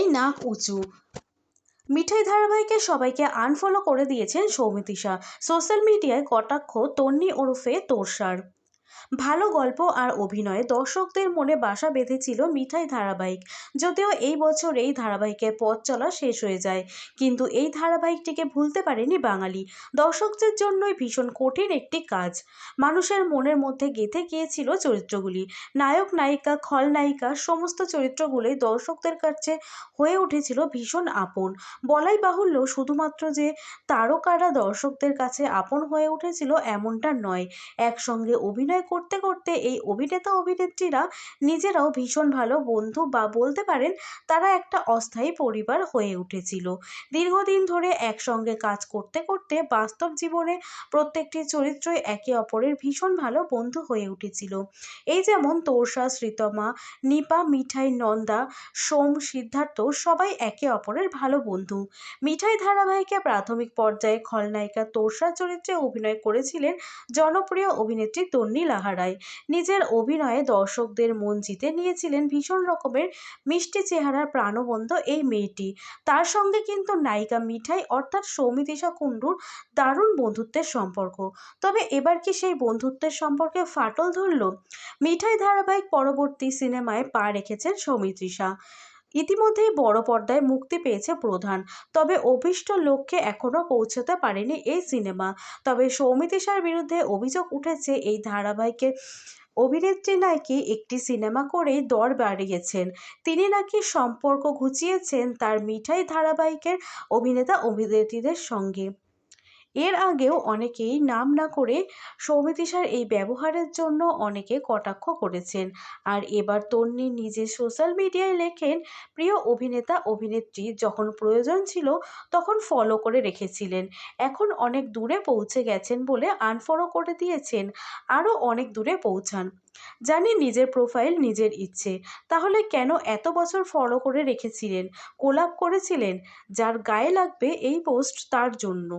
নাক উঁচু। মিঠাই ধারাবাহিকে সবাইকে আনফলো করে দিয়েছেন সৌমিতিশা সোশ্যাল মিডিয়ায় কটাক্ষ তন্নি ওরফে তোরসার। ভালো গল্প আর অভিনয়ে দর্শকদের মনে বাসা বেঁধেছিল মিঠাই ধারাবাহিক। যদিও এই বছর এই ধারাবাহিকের পথ চলা শেষ হয়ে যায়, কিন্তু এই ধারাবাহিকটিকে ভুলতে পারেনি বাঙালি। দর্শকদের জন্যই ভীষণ কঠিন একটি কাজ। মানুষের মনের মধ্যে গেঁথে গিয়েছিল চরিত্রগুলি। নায়ক নায়িকা খলনায়িকা সমস্ত চরিত্রগুলোই দর্শকদের কাছে হয়ে উঠেছিল ভীষণ আপন। বলাই বাহুল্য শুধুমাত্র যে তারকারা দর্শকদের কাছে আপন হয়ে উঠেছিল এমনটা নয়। একসঙ্গে অভিনয় করতে করতে এই অভিনেতা অভিনেত্রীরা নিজেরাও ভীষণ ভালো বন্ধু বা বলতে পারেন তারা একটা অস্থায়ী পরিবার হয়ে উঠেছিল। দীর্ঘদিন ধরে একসঙ্গে কাজ করতে করতে বাস্তব জীবনে প্রত্যেকটি চরিত্রই একে অপরের ভীষণ ভালো বন্ধু হয়ে উঠেছিল। এই যেমন তোরসা, শ্রীতমা, নিপা, মিঠাই, নন্দা, সোম, সিদ্ধার্থ সবাই একে অপরের ভালো বন্ধু। মিঠাই ধারাবাহিকে প্রাথমিক পর্যায়ে খলনায়িকা তোরসা চরিত্রে অভিনয় করেছিলেন জনপ্রিয় অভিনেত্রী তন্নি লাহারায়। নিজের অভিনয়ে দর্শকদের মন জিতে নিয়েছিলেন ভীষণ রকমের মিষ্টি চেহারার প্রাণবন্ত এই মেয়েটি। তার সঙ্গে কিন্তু নায়িকা মিঠাই অর্থাৎ সৌমিতিশা কুণ্ডুর দারুণ বন্ধুত্বের সম্পর্ক। তবে এবার কি সেই বন্ধুত্বের সম্পর্কে ফাটল ধরল? মিঠাই ধারাবাহিক পরবর্তী সিনেমায় পা রেখেছেন সৌমিত্রিষা। ইতিমধ্যেই বড় পর্দায় মুক্তি পেয়েছে প্রধান। তবে অভিষ্ট লক্ষ্যে এখনও পৌঁছতে পারেনি এই সিনেমা। তবে সৌমিতিশার বিরুদ্ধে অভিযোগ উঠেছে, এই ধারাবাহিকের অভিনেত্রী নাকি একটি সিনেমা করেই দর বাড়িয়েছেন। তিনি নাকি সম্পর্ক ঘুচিয়েছেন তার মিঠাই ধারাবাহিকের অভিনেতা অভিনেত্রীদের সঙ্গে। এর আগেও অনেকেই নাম না করে সৌমিতিশার এই ব্যবহারের জন্য অনেকে কটাক্ষ করেছেন। আর এবার তন্নি নিজে সোশ্যাল মিডিয়ায় লেখেন, প্রিয় অভিনেতা, অভিনেত্রী, যখন প্রয়োজন ছিল তখন ফলো করে রেখেছিলেন। এখন অনেক দূরে পৌঁছে গেছেন বলে আনফলো করে দিয়েছেন। আরও অনেক দূরে পৌঁছান। জানি নিজের প্রোফাইল নিজের ইচ্ছে। তাহলে কেন এত বছর ফলো করে রেখেছিলেন কোলাপ করেছিলেন? যার গায়ে লাগবে এই পোস্ট তার জন্য।